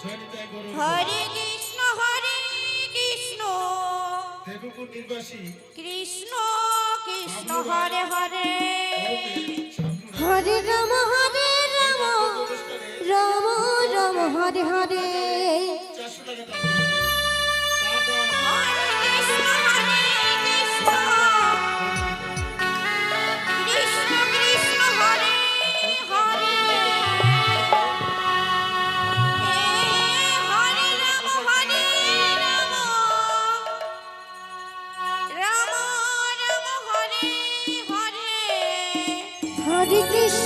হরে কৃষ্ণ হরে কৃষ্ণ। দেবপুর নিবাসী কৃষ্ণ কৃষ্ণ হরে হরে। হরে রাম হরে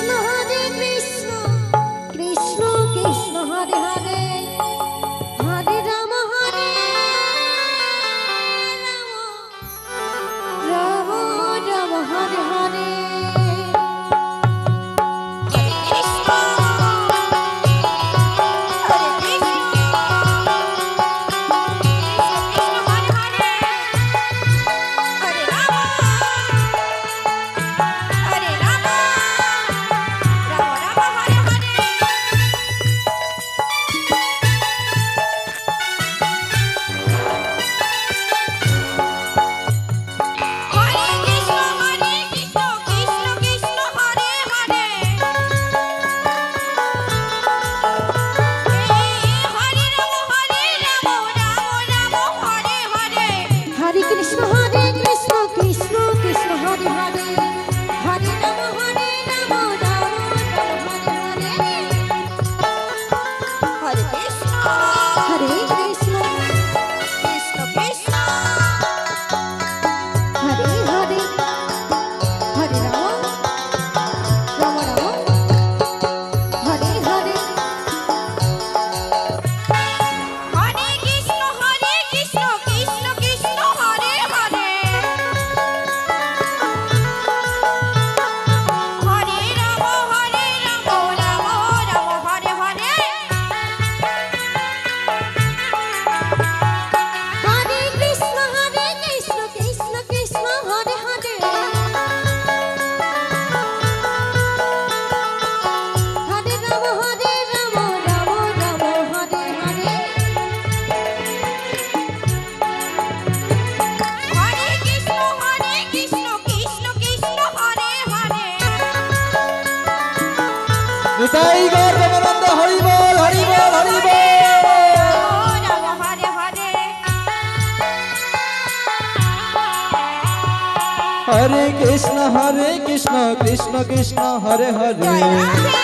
কোথায় গো প্রেমানন্দ হরি বল হরি বল, হরি হরে কৃষ্ণ হরে কৃষ্ণ কৃষ্ণ কৃষ্ণ, হরে হরে।